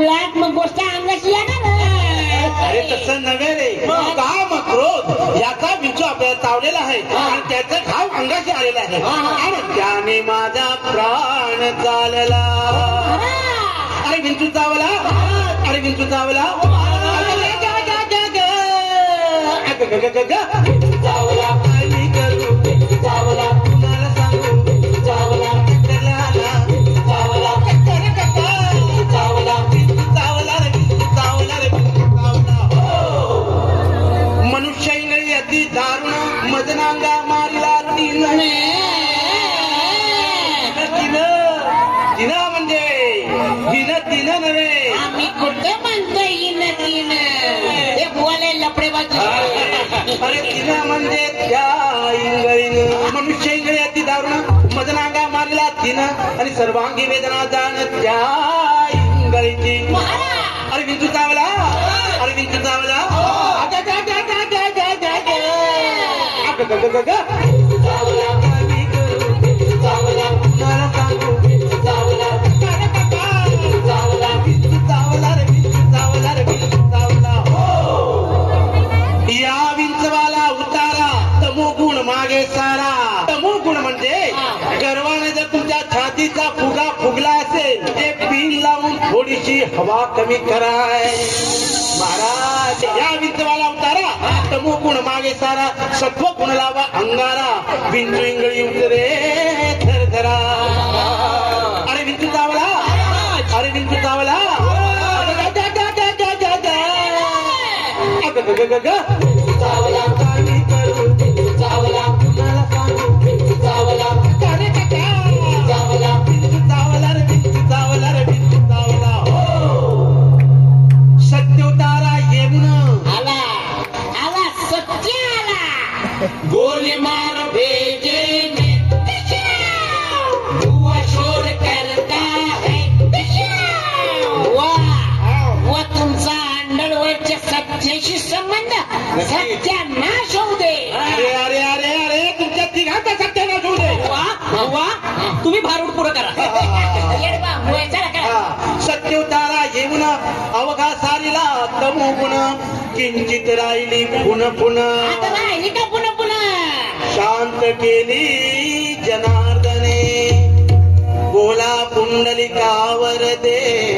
Black मग गोष्ट अंगाशी अरे तसं नव्हे रे. काम क्रोध? याचा विंचू आपल्याला चावलेला आहे. आणि त्याचा घाव अंगाशी आलेला आहे. आणि त्याने माझा प्राण चालला. अरे विंचू चावला? अरे विंचू चावला. तिन म्हणजे? तिन तिन नव्हे. आम्ही कुठे म्हणतो इन तीन ते बोलाय लपडे अरे तिन म्हणजे त्या इंगळीनं. मनुष्य इंगळी अति दारुण. मदनांगा मारिला तिन. आणि सर्वांगी वेदना जाण त्या इंगळीची. अरे विंचू चावला. अरे विंचू चावला. ग, ग, ग, ग, ग, ग, मागे सारा तमोगुण म्हणजे गर्वाने जर तुमच्या छातीचा फुगा फुगला असेल ते पिन लावून थोडीशी हवा कमी कराय. महाराज या विंचवाला उतारा. तमोगुण मागे सारा सत्व गुण लावा अंगारा. बिंदू इंगळी उतरे थरथरा अरे विंचू चावला. अरे विंचू चावला. अरे ग, ग, ग, अगं, ग, गोली मार भेजे में हुआ शोर करता है. वा वा तुमचा अंडरवर्ल्डच्या सत्याशी संबंध सत्यानाश होऊ दे. अरे अरे अरे अरे तुमच्या तिघांचा सत्यानाश होऊ दे. वा वा तुम्ही भारूड पुरं करा. येडबा, मुळे चला करा. हा, सत्योतारा येऊन अवघा सारीला तमोगुण किंचित राहिली पुन पुन. आता राहिली का पुन्हा पुन्हा शांत केली जनार्दने. बोला पुंडलिकावर दे.